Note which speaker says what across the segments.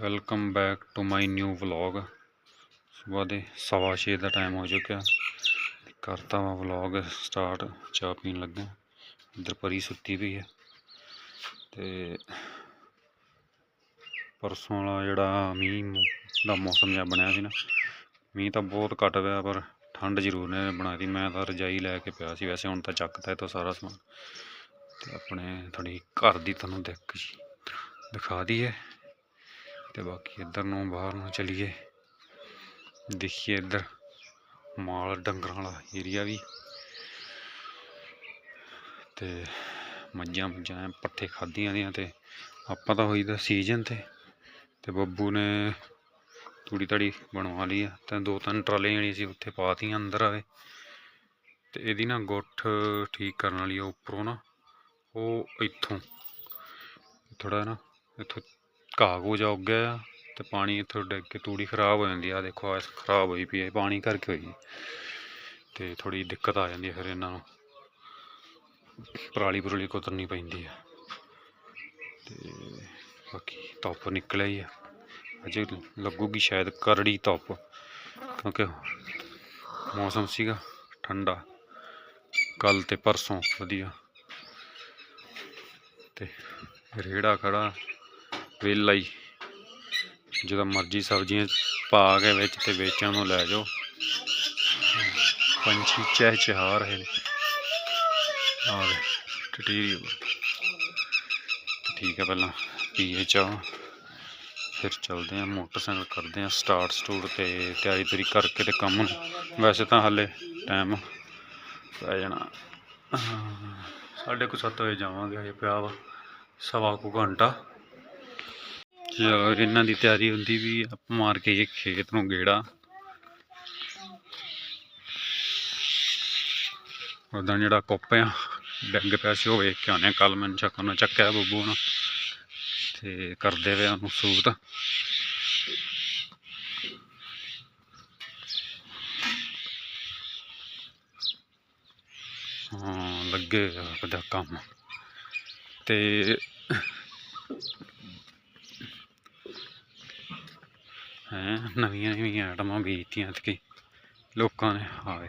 Speaker 1: Welcome back to my new vlog ਸਵੇਰ ਦੇ ਸਵਾ ਛੇ ਦਾ ਟਾਈਮ ਹੋ ਚੁੱਕਿਆ ਕਰਤਾ ਵਾ ਵਲੌਗ ਸਟਾਰਟ ਚਾਹ ਪੀਣ ਲੱਗਾ ਇੱਧਰ ਪਰੀ ਸੁੱਤੀ ਵੀ ਹੈ ਤੇ ਪਰਸੋਂ ਵਾਲਾ ਜਿਹੜਾ ਮੀਂਹ ਦਾ ਮੌਸਮ ਜਿਹਾ ਬਣਿਆ ਸੀ ਨਾ ਮੀਂਹ ਤਾਂ ਬਹੁਤ ਘੱਟ ਪਿਆ ਪਰ ਠੰਡ ਜ਼ਰੂਰ ਨੇ ਬਣਾਤੀ ਮੈਂ ਤਾਂ ਰਜਾਈ ਲੈ ਕੇ ਪਿਆ ਸੀ ਵੈਸੇ ਹੁਣ ਤਾਂ ਚੱਕਤਾ ਇੱਥੋਂ ਸਾਰਾ ਸਮਾਨ ਤੇ ਆਪਣੇ ਥੋੜੀ ਘਰ ਦੀ ਤੁਹਾਨੂੰ ਦੇਖ ਦਿਖਾ ਦਈਏ ਤੇ ਬਾਕੀ ਇੱਧਰ ਨੂੰ ਬਾਹਰ ਨੂੰ ਚਲੀਏ। ਦੇਖੀਏ ਇੱਧਰ ਮਾਲ ਡੰਗਰਾਂ ਵਾਲਾ ਏਰੀਆ ਵੀ। ਤੇ ਮੱਝਾਂ ਮੁੱਝਾਂ ਪੱਠੇ ਖਾਧੀਆਂ ਦੀਆਂ ਤੇ ਆਪਾਂ ਤਾਂ ਹੋਈ ਦਾ ਸੀਜ਼ਨ ਤੇ। ਤੇ ਬੱਬੂ ਨੇ ਤੂੜੀ ਤੜੀ ਬਣਵਾ ਲਈ ਆ, ਤੇ ਦੋ ਤਿੰਨ ਟਰਾਲੇ ਜਿਹੜੀ ਸੀ ਉੱਥੇ ਪਾਤੀਆਂ ਅੰਦਰ ਆਵੇ। ਤੇ ਇਹਦੀ ਨਾ ਗੁੱਠ ਠੀਕ ਕਰਨ ਵਾਲੀ ਆ, ਉੱਪਰੋਂ ਨਾ, ਉਹ ਇੱਥੋਂ ਥੋੜਾ ਨਾ ਇੱਥੋਂ ਘਾਹ ਘੂਹ ਜਿਹਾ ਉੱਗ ਆ ਤੇ ਪਾਣੀ ਇੱਥੋਂ ਡਿੱਗ ਕੇ ਤੂੜੀ ਖਰਾਬ ਹੋ ਜਾਂਦੀ ਆ। ਦੇਖੋ ਐਸ ਖਰਾਬ ਹੋਈ ਪਈ ਹੈ ਪਾਣੀ ਕਰਕੇ ਹੋਈ ਤੇ ਥੋੜੀ ਦਿੱਕਤ ਆ ਜਾਂਦੀ ਹੈ ਫਿਰ ਇਹਨਾਂ ਨੂੰ। ਪਰਾਲੀ ਪਰੂਲੀ ਕੁਤਰਨੀ ਪੈਂਦੀ ਆ। ਤੇ ਬਾਕੀ ਧੁੱਪ ਨਿਕਲਿਆ ਹੀ ਆ। ਅਜੇ ਲੱਗੂਗੀ ਸ਼ਾਇਦ ਕਰੜੀ ਧੁੱਪ, ਕਿਉਂਕਿ ਮੌਸਮ ਸੀਗਾ ਠੰਡਾ। ਕੱਲ ਤੇ ਪਰਸੋਂ ਵਧੀਆ। ਤੇ ਰੇੜਾ ਖੜਾ ਵਿਹਲਾ ਹੀ। ਜਦੋਂ ਮਰਜ਼ੀ ਸਬਜ਼ੀਆਂ ਪਾ ਕੇ ਵਿੱਚ ਤੇ ਵੇਚਣ ਨੂੰ ਲੈ ਜਾਓ। ਪੰਛੀ ਚਹਿ ਚਹਾ ਰਹੇ ਨੇ। ਆ ਟਟੀਰੀ ਠੀਕ ਹੈ ਪਹਿਲਾਂ ਪੀਏ ਚਾਹ। ਫਿਰ ਚੱਲਦੇ ਆ ਮੋਟਰਸਾਈਕਲ ਕਰਦੇ ਆ ਸਟਾਰਟ ਸਟੂਰ ਤੇ ਤਿਆਰੀ ਤੁਰੀ ਕਰਕੇ ਤੇ ਕੰਮ ਵੈਸੇ ਤਾਂ ਹਾਲੇ ਟਾਈਮ ਪੈ ਜਾਣਾ। ਸਾਢੇ ਕੁ ਸੱਤ ਵਜੇ ਜਾਵਾਂਗੇ ਹਜੇ, ਪਿਆ ਵਾ ਸਵਾ ਕੁ ਘੰਟਾ। ਚਲੋ ਇਹਨਾਂ ਦੀ ਤਿਆਰੀ ਹੁੰਦੀ ਵੀ ਆਪਾਂ ਮਾਰ ਕੇ ਇਹ ਖੇਤ ਨੂੰ ਗੇੜਾ। ਉਦਾਂ ਜਿਹੜਾ ਕੁੱਪ ਆ, ਡਿੱਗ ਪਿਆ ਸੀ, ਉਹ ਵੇਖ ਕੇ ਆਉਂਦੇ ਕੱਲ ਮੈਨੂੰ ਚੱਕਰ ਨੂੰ ਚੱਕਿਆ ਬੱਬੂ ਨੂੰ। ਤੇ ਕਰਦੇ ਵੇ ਉਹਨੂੰ ਸੂਤ। ਹਾਂ, ਲੱਗੇ ਉਹਦਾ ਕੰਮ। ਤੇ ਹੈ, ਨਵੀਆਂ ਨਵੀਆਂ ਆਈਟਮਾਂ ਵੇਚਤੀਆਂ ਤੇ ਲੋਕਾਂ ਨੇ, ਹਾਏ,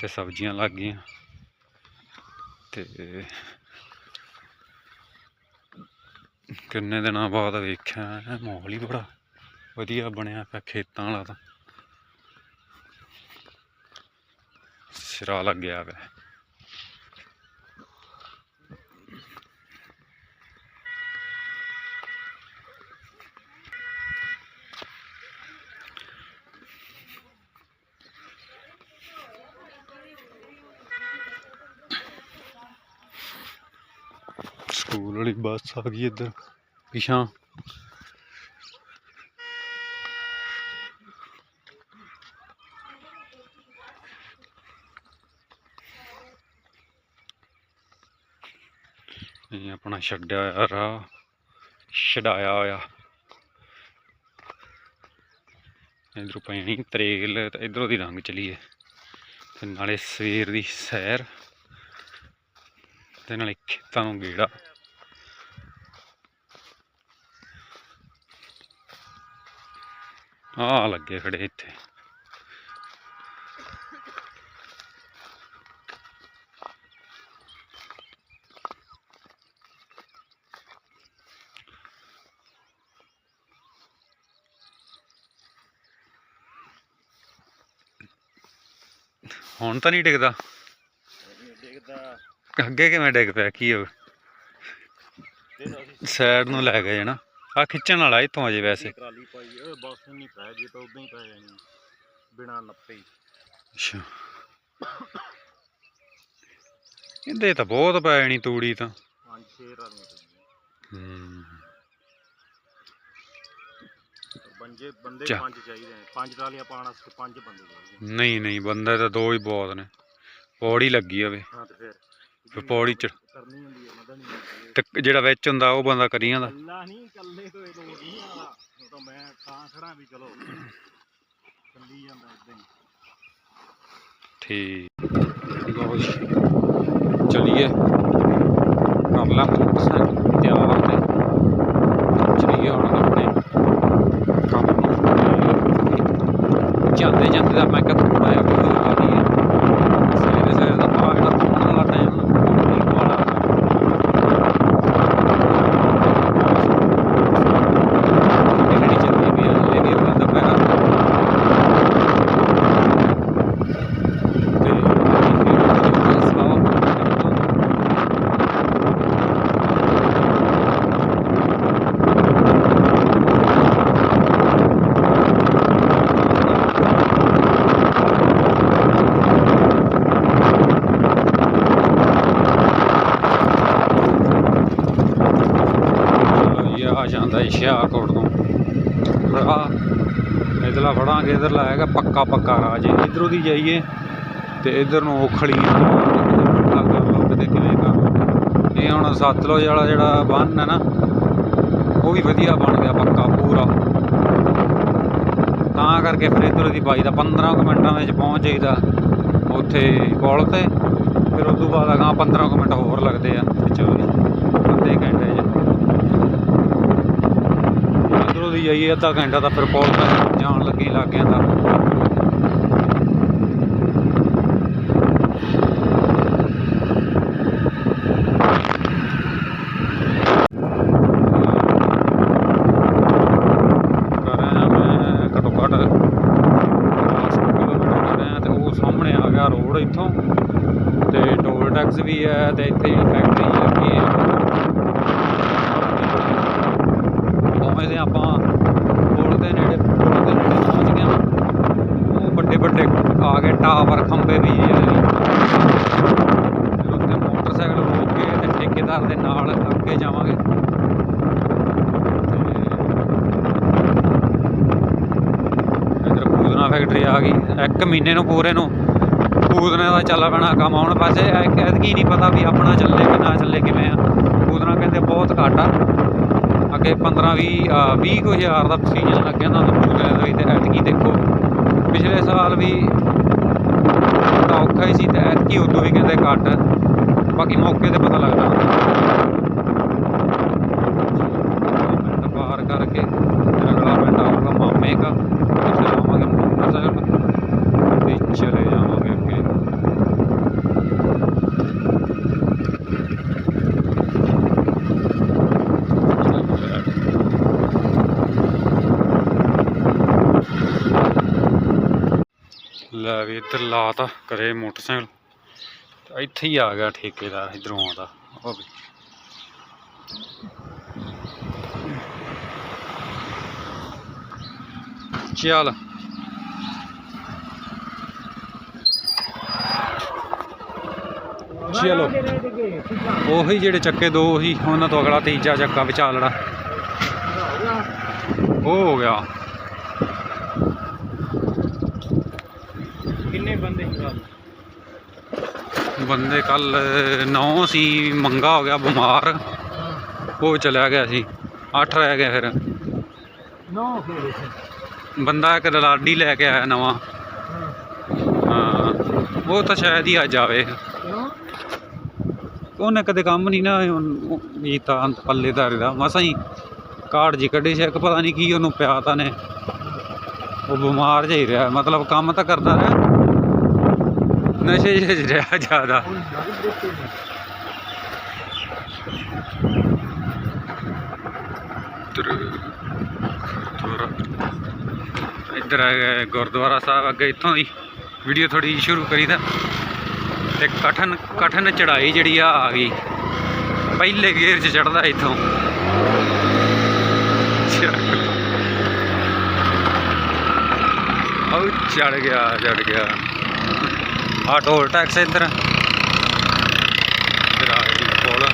Speaker 1: ਤੇ ਸਬਜ਼ੀਆਂ ਲੱਗ ਗਈਆਂ। ਤੇ ਕਿੰਨੇ ਦਿਨਾਂ ਬਾਅਦ ਵੇਖਿਆ ਇਹ ਮਾਹੌਲ ਹੀ ਬੜਾ ਵਧੀਆ ਬਣਿਆ ਪਿਆ ਖੇਤਾਂ ਵਾਲਾ ਤਾਂ। ਸਿਰਾ ਲੱਗਿਆ ਪਿਆ। ਸਕੂਲ ਵਾਲੀ ਬੱਸ ਆ ਗਈ ਇੱਧਰ। ਪਿਛਾਂ। ਇਹ ਆਪਣਾ ਛੱਡਿਆ ਹੋਇਆ ਰਾਹ। ਛਡਾਇਆ ਹੋਇਆ। ਇਧਰੋਂ ਪੈਣੀ ਤਰੇਲ, ਤੇ ਇਧਰੋਂ ਦੀ ਰੰਗ ਚਲੀਏ ਤੇ ਨਾਲੇ ਸਵੇਰ ਦੀ ਸੈਰ। ਤੇ ਨਾਲੇ ਖੇਤਾਂ ਨੂੰ ਗੇੜਾ। ਆ ਲੱਗੇ ਖੜੇ ਇੱਥੇ। ਹੁਣ ਤਾਂ ਨਹੀਂ ਡਿੱਗਦਾ? ਅੱਗੇ ਕਿਵੇਂ ਡਿੱਗ ਪਿਆ? ਕੀ ਹੋ ਸਾਈਡ ਨੂੰ ਲੈ ਗਏ ਨਾ। ਆ ਖਿੱਚਣ ਵਾਲਾ ਇੱਥੋਂ ਅਜੇ ਵੈਸੇ।
Speaker 2: ਟਰਾਲੀ ਪਾਈ ਓਏ ਬਸ ਨਹੀਂ ਪੈ ਜੇ ਤਾਂ ਉਦਾਂ ਹੀ ਪੈ ਜਾਣੀ ਬਿਨਾ ਨੱਪੇ ਹੀ।
Speaker 1: ਅੱਛਾ। ਇਹਦੇ ਤਾਂ ਬਹੁਤ ਪੈ ਜਾਣੀ ਤੂੜੀ ਤਾਂ।
Speaker 2: ਪੰਜ ਛੇ ਟਰਾਲੀਆਂ ਪਈਆਂ
Speaker 1: ਹੂੰ।
Speaker 2: ਬੰਜੇ ਬੰਦੇ
Speaker 1: ਚਾ।
Speaker 2: ਪੰਜ ਚਾਹੀਦੇ ਨੇ। ਪੰਜ ਟਰਾਲੀਆਂ ਪਾਉਣ ਵਾਸਤੇ ਪੰਜ ਬੰਦੇ ਚਾਹੀਦੇ ਨੇ।
Speaker 1: ਨਹੀਂ ਨਹੀਂ ਬੰਦੇ ਤਾਂ ਦੋ ਹੀ ਬਹੁਤ ਨੇ। ਪੌੜੀ ਲੱਗੀ ਹੋਵੇ।
Speaker 2: ਹਾਂ ਤੇ ਫਿਰ।
Speaker 1: ਫਿਰ ਪੌੜੀ ਚ।
Speaker 2: ਕਰਨੀ ਹੁੰਦੀ ਹੈ ਮਦਦ ਨਹੀਂ ਹੁੰਦੀ।
Speaker 1: ਤੇ ਜਿਹੜਾ ਵਿੱਚ ਹੁੰਦਾ ਉਹ ਬੰਦਾ ਕਰੀ ਜਾਂਦਾ।
Speaker 2: ਅੱਲਾ ਨਹੀਂ ਇਕੱਲੇ ਤੋਂ ਇਹ ਲੋੜ ਨਹੀਂ ਆਲਾ ਉਹ ਤਾਂ ਮੈਂ ਤਾਂ ਖੜਾ ਵੀ ਚਲੋ ਚੱਲੀ ਜਾਂਦਾ ਇਦਾਂ ਹੀ।
Speaker 1: ਠੀਕ। ਲਓ ਜੀ ਚਲਿਏ। ਕਰ ਲਾ। ਤਿਆਰ ਤੇ ਚਲਿਏ ਹੁਣ ਆਪਣੇ ਜਾਂਦੇ ਜਾਂਦੇ ਦਾ ਮੈਂ ਕਿਹਾ ਥੋੜਾ ਜਿਹਾ ਵੀਡੀਓ ਲਾ ਦਈਏ ਸਵੇਰੇ ਸਵੇਰੇ ਦਾ ਆ ਜਿਹੜਾ ਘੁੰਮਣ ਵਾਲਾ ਟਾਈਮ ਠੀਕ ਵਾਲਾ ਜਿਹੜੀ ਚੱਲਦੀ ਪਈ ਆ ਹਲੇ ਵੀ ਆਪਣਾ ਦੁਪਹਿਰਾ ਤੇ ਸਵਾਹ ਚਲੋ ਜੀ ਆ ਜਾਂਦਾ ਏ ਸ਼ਿਆਰਕੋਟ ਤੋਂ ਬੜਾ ਇਧਰਲਾ ਫੜਾਂਗੇ ਇਧਰਲਾ ਹੈਗਾ ਪੱਕਾ ਪੱਕਾ ਰਾਜ ਇਧਰੋਂ ਦੀ ਜਾਈਏ ਤੇ ਇਧਰ ਨੂੰ ਔਖਲੀ ਕਿਤੇ ਕਿਵੇਂ ਕਰ ਇਹ ਹੁਣ ਸਤਲੁਜ ਵਾਲਾ ਜਿਹੜਾ ਬੰਨ ਹੈ ਨਾ, ਉਹ ਵੀ ਵਧੀਆ ਬਣ ਗਿਆ ਪੱਕਾ ਪੂਰਾ। ਤਾਂ ਕਰਕੇ ਫਿਰ ਇਧਰੋਂ ਦੀ ਬਾਈ ਦਾ 15 ਕੁ ਮਿੰਟਾਂ ਵਿੱਚ ਪਹੁੰਚ ਜਾਈਦਾ ਉੱਥੇ ਪੁਲ ਤੇ। ਫਿਰ ਉਸ ਤੋਂ ਬਾਅਦ ਅਗਾਂ 15 ਕੁ ਮਿੰਟ ਹੋਰ ਲੱਗਦੇ ਆ ਚਲੋ ਅੱਧੇ ਘੰਟੇ 'ਚ ਇੱਧਰੋਂ ਦੀ ਜਾਈਏ ਅੱਧਾ ਘੰਟਾ ਤਾਂ ਫਿਰ ਪੁਲ ਜਾਣ ਲੱਗੇ ਹੀ ਦਾ ਜਾਂਦਾ ਕਰ ਰਿਹਾ ਮੈਂ ਘੱਟੋ ਘੱਟ 10 ਕਿਲੋਮੀਟਰ ਕਰ ਰਿਹਾ ਤੇ ਉਹ ਸਾਹਮਣੇ ਆ ਗਿਆ ਰੋਡ ਇੱਥੋਂ ਤੇ ਟੋਲ ਟੈਕਸ ਵੀ ਹੈ ਤੇ ਇੱਥੇ ਹੀ ਫੈਕਟਰੀ ਲੱਗੀ ਹੈ ਪਹੁੰਚਦੇ ਆਪਾਂ ਪੁਲ ਦੇ ਨੇੜੇ ਪੁਲ ਦੇ ਨੇੜੇ ਪਹੁੰਚ ਗਏ ਹਾਂ। ਉਹ ਵੱਡੇ ਵੱਡੇ ਆ ਗਏ ਟਾਵਰ ਖੰਭੇ ਵੀ ਜਿਹੜੇ ਫਿਰ ਉੱਥੇ ਮੋਟਰਸਾਈਕਲ ਰੋਕ ਕੇ ਤੇ ਠੇਕੇਦਾਰ ਦੇ ਨਾਲ ਅੱਗੇ ਜਾਵਾਂਗੇ। ਤੇ ਇੱਧਰ ਪੂਦਨਾ ਫੈਕਟਰੀ ਆ ਗਈ। ਇੱਕ ਮਹੀਨੇ ਨੂੰ ਪੂਰੇ ਨੂੰ। ਪੂਦਨੇ ਦਾ ਚੱਲ ਪੈਣਾ ਕੰਮ ਆਉਣ ਪਾਸੇ। ਐਤਕੀ ਨਹੀਂ ਪਤਾ ਵੀ ਆਪਣਾ ਚੱਲੇ ਕਿ ਨਾ ਚੱਲੇ ਕਿਵੇਂ ਆ। ਪੂਦਨਾ ਕਹਿੰਦੇ ਬਹੁਤ ਘੱਟ ਆ। ਅੱਗੇ 15 20 20 ਕੁ ਹਜ਼ਾਰ ਦਾ ਸੀਜ਼ਨ ਲੱਗਿਆ ਨਾ ਪੂਦਨੇ ਦਾ ਵੀ ਤੇ ਐਤਕੀ ਦੇਖੋ। ਪਿਛਲੇ ਸਾਲ ਵੀ ਥੋੜਾ ਔਖਾ ਹੀ ਸੀ ਤੇ ਐਤਕੀ ਉਦੋਂ ਵੀ ਕਹਿੰਦੇ ਘੱਟ ਬਾਕੀ ਮੌਕੇ ਤੇ ਪਤਾ ਲੱਗਦਾ। ਪਿੰਡ ਪਾਰ ਕਰਕੇ ਫਿਰ ਅਗਲਾ ਪਿੰਡ ਆਊਗਾ ਮਾਮੇ ਕਾ ਉੱਥੇ ਲਾਵਾਂਗੇ ਮੋਟਰਸਾਈਕਲ ਤੇ ਚਲੇ ਜਾਵਾਂਗੇ ਅੱਗੇ ਲੈ ਵੀ ਇੱਧਰ ਲਾਤਾ ਕਰੇ ਮੋਟਰਸਾਈਕਲ। ਇੱਥੇ ਹੀ ਆ ਗਿਆ ਠੇਕੇਦਾਰ ਇਧਰੋਂ ਆਉਂਦਾ। ਉਹ ਵੀ। ਚੱਲ। ਚਲੋ ਉਹੀ ਜਿਹੜੇ ਚੱਕੇ ਦੋ, ਉਹੀ ਉਹਨਾਂ ਤੋਂ ਅਗਲਾ ਤੀਜਾ ਚੱਕਾ ਵਿਚਾਲੜਾ। ਉਹ ਹੋ ਗਿਆ।
Speaker 2: ਬੰਦੇ।
Speaker 1: ਬੰਦੇ ਕੱਲ 9 ਸੀ ਮੰਗਾ ਹੋ ਗਿਆ ਬਿਮਾਰ। ਉਹ ਚਲਿਆ ਗਿਆ ਸੀ। 8 ਰਹਿ ਗਏ ਫਿਰ।
Speaker 2: ਨੋ ਫੇਰ
Speaker 1: ਬੰਦਾ ਇੱਕ ਲਾਡੀ ਲੈ ਕੇ ਆਇਆ ਨਵਾਂ। ਹਾਂ। ਉਹ ਤਾਂ ਸ਼ਾਇਦ ਹੀ ਅੱਜ ਆਵੇ ਉਹਨੇ ਕਦੇ ਕੰਮ ਨਹੀਂ ਨਾ ਕੀਤਾ ਅੰਤ ਪੱਲੇਦਾਰੀ ਦਾ। ਮਸਾਂ ਹੀ ਕਾਰਡ ਜੀ ਕੱਢੀ ਸੀ ਇੱਕ ਪਤਾ ਨਹੀਂ ਕੀ ਉਹਨੂੰ ਪਿਆ ਤਾਂ ਨੇ। ਉਹ ਬਿਮਾਰ ਜਿਹਾ ਹੀ ਰਿਹਾ। ਮਤਲਬ ਕੰਮ ਤਾਂ ਕਰਦਾ ਰਿਹਾ। ਨਸ਼ੇ ਜਿਹੇ ਰਿਹਾ ਜ਼ਿਆਦਾ। ਇੱਧਰ ਆ ਗਿਆ ਗੁਰਦੁਆਰਾ ਸਾਹਿਬ ਅੱਗੇ ਇੱਥੋਂ ਦੀ ਵੀਡੀਓ ਥੋੜੀ ਸ਼ੁਰੂ ਕਰੀਦਾ ਤੇ। ਕਠਨ ਕਠਨ ਚੜਾਈ ਜਿਹੜੀ ਆ ਆ ਗਈ। ਪਹਿਲੇ ਗੇਅਰ 'ਚ ਚੜਦਾ ਇੱਥੋਂ। ਉਹ ਚੜ ਗਿਆ ਚੜ ਗਿਆ। ਆ ਟੋਲ ਟੈਕਸ ਇੱਧਰ। ਇੱਧਰ ਆ ਗਈ ਪੁਲ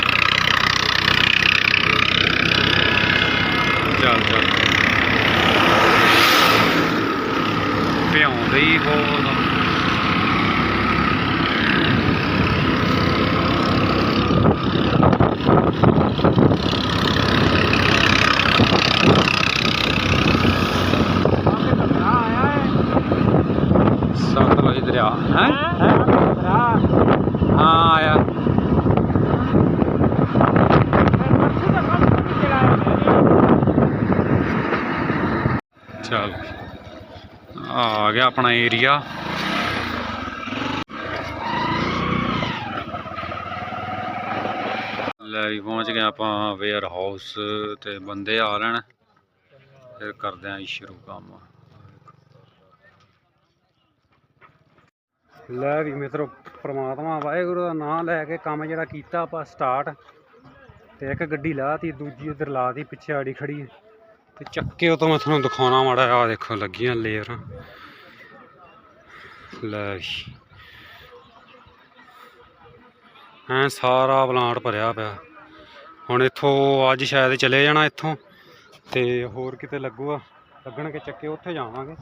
Speaker 1: ਚੱਲ ਚੱਲ। ਭਿਉਂਦੇ ਹੀ ਬਹੁਤ
Speaker 2: ਆਕੇ ਧੱਕਾ ਆਇਆ ਹੈ
Speaker 1: ਸਤਲੁਜ ਦਰਿਆ ਹੈ
Speaker 2: ਧੱਕਾ
Speaker 1: ਹਾਂ ਆਇਆ
Speaker 2: ਪਰਸੋਂ ਦਾ ਕੰਮ ਨਹੀਂ ਚਲਾਇਆ
Speaker 1: ਚੱਲ। ਆ ਗਿਆ ਆਪਣਾ ਏਰੀਆ ਲੈ ਵੀ ਪਹੁੰਚ ਗਏ ਆਪਾਂ ਵੇਅਰ ਹਾਊਸ ਤੇ ਬੰਦੇ ਆ ਲੈਣ ਫਿਰ ਕਰਦੇ ਆਂ ਸ਼ੁਰੂ ਕੰਮ। ਲੈ ਵੀ ਮਿੱਤਰੋ, ਪ੍ਰਮਾਤਮਾ ਵਾਹਿਗੁਰੂ ਦਾ ਨਾਮ ਲੈ ਕੇ ਕੰਮ ਜਿਹੜਾ ਕੀਤਾ ਆਪਾਂ ਸਟਾਰਟ ਤੇ ਇੱਕ ਗੱਡੀ ਲਾਤੀ, ਦੂਜੀ ਉਧਰ ਲਾਤੀ, ਪਿੱਛੇ ਆੜੀ ਖੜੀ। ਹੈ ਤੇ ਚੱਕੇ ਉਹ ਤੋਂ ਮੈਂ ਤੁਹਾਨੂੰ ਦਿਖਾਉਣਾ ਮਾੜਾ ਆ ਦੇਖੋ, ਲੱਗੀਆਂ ਲੇਅਰਾਂ। ਲੈ ਜੀ। ਸਾਰਾ ਪਲਾਂਟ ਭਰਿਆ ਪਿਆ। ਹੁਣ ਇੱਥੋਂ ਅੱਜ ਸ਼ਾਇਦ ਚਲੇ ਜਾਣਾ ਇੱਥੋਂ, ਤੇ ਹੋਰ ਕਿਤੇ ਲੱਗੂਗਾ। ਲੱਗਣਗੇ ਚੱਕੇ, ਉੱਥੇ ਜਾਵਾਂਗੇ।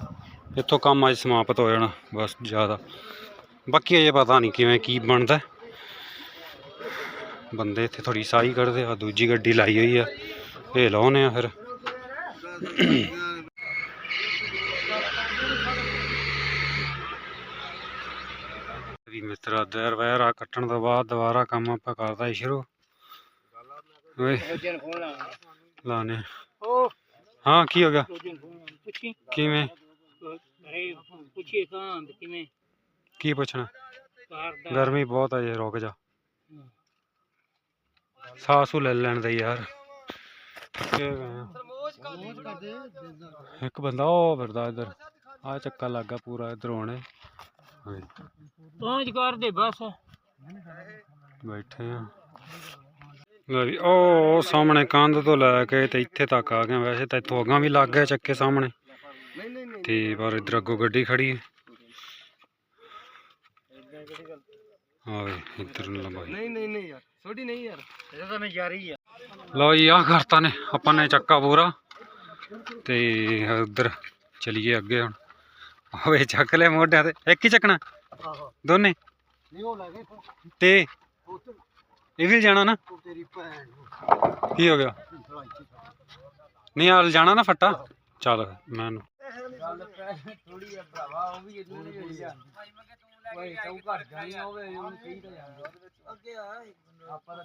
Speaker 1: ਇੱਥੋਂ ਕੰਮ ਅੱਜ ਸਮਾਪਤ ਹੋ ਜਾਣਾ, ਬਸ ਜ਼ਿਆਦਾ। ਬਾਕੀ ਅਜੇ ਪਤਾ ਨਹੀਂ ਕਿਵੇਂ ਕੀ ਬਣਦਾ। ਬੰਦੇ ਇੱਥੇ ਥੋੜੀ ਸਾਈ ਕੱਢਦੇ ਆ, ਦੂਜੀ ਗੱਡੀ ਲਾਈ ਹੋਈ ਆ। ਇਹ ਲਾਉਨੇ ਆ ਫਿਰ। ਵੀ ਮਿੱਤਰਾ ਦਰ ਵੈਰਾ ਕੱਟਣ ਤੋਂ ਬਾਅਦ ਦੁਬਾਰਾ ਕੰਮ ਆਪਾਂ ਕਰਦਾ ਸ਼ੁਰੂ। ਓਏ ਲਾਣੇ ਹਾਂ, ਕੀ ਹੋ ਗਿਆ? ਕਿਵੇਂ?
Speaker 2: ਪੁੱਛੀ ਕਾਂ ਕਿਵੇਂ
Speaker 1: ਕੀ ਪੁੱਛਣਾ? ਗਰਮੀ ਬਹੁਤ ਆ ਜੇ, ਰੁਕ ਜਾ। ਸਾਸੂ ਲੈ ਲੈਣ ਦੇ ਯਾਰ। ਥੱਕੇ ਇੱਕ ਬੰਦਾ ਉਹ ਫਿਰਦਾ ਇੱਧਰ ਆ ਚੱਕਾ ਲੱਗਾ ਪੂਰਾ ਇੱਧਰ ਹੋਣੇ ਹਾਂਜੀ
Speaker 2: ਪਹੁੰਚ ਕਰ ਦੇ ਬਸ
Speaker 1: ਬੈਠੇ ਆ ਲੈ ਵੀ ਉਹ ਸਾਹਮਣੇ ਕੰਧ ਤੋਂ ਲੈ ਕੇ ਤੇ ਇੱਥੇ ਤੱਕ ਆ ਗਏ ਵੈਸੇ ਤਾਂ ਇੱਥੋਂ ਅੱਗਾਂ ਵੀ ਲੱਗ ਗਏ ਚੱਕੇ ਸਾਹਮਣੇ
Speaker 2: ਨਹੀਂ ਨਹੀਂ ਨਹੀਂ
Speaker 1: ਤੇ ਪਰ ਇੱਧਰ ਅੱਗੋਂ ਗੱਡੀ ਖੜੀ ਹੈ ਆਵੇ ਇੱਧਰ ਨੂੰ ਲੰਬਾਈ
Speaker 2: ਨਹੀਂ ਨਹੀਂ ਨਹੀਂ ਯਾਰ ਛੋਟੀ ਨਹੀਂ ਯਾਰ ਇਹਦਾ ਤਾਂ ਨਜ਼ਾਰੀ ਆ
Speaker 1: ਲਓ ਜੀ ਆਹ ਕਰਤਾ ਨੇ ਆਪਾਂ ਨੇ ਚੱਕਾ ਪੂਰਾ। ਤੇ ਉਧਰ ਚਲੀਏ ਅੱਗੇ ਹੁਣ। ਹੋਵੇ ਚੱਕ ਲੈ ਮੋਢਿਆਂ ਤੇ। ਇੱਕ ਹੀ ਚੱਕਣਾ?
Speaker 2: ਆਹੋ।
Speaker 1: ਦੋਨੇ? ਤੇ? ਇਹ ਵੀ ਜਾਣਾ ਨਾ?
Speaker 2: ਨੂੰ।
Speaker 1: ਕੀ ਹੋ ਗਿਆ? ਨਹੀਂ ਹਾਲ ਜਾਣਾ ਨਾ ਫੱਟਾ। ਚੱਲ ਮੈਨੂੰ
Speaker 2: ਗੱਲ ਥੋੜੀ ਆ ਭਰਾਵਾ ਉਹ ਵੀ ਇਦੋਂ ਨਹੀਂ ਹੋਈ ਆ। ਓਏ ਤੂੰ ਘਰ ਜਾਣੀ ਹੋਵੇ ਉਹਨੂੰ ਕਹੀ ਤਾਂ ਜਾਂਦਾ ਅੱਗੇ ਆ। ਆਪਾਂ ਤਾਂ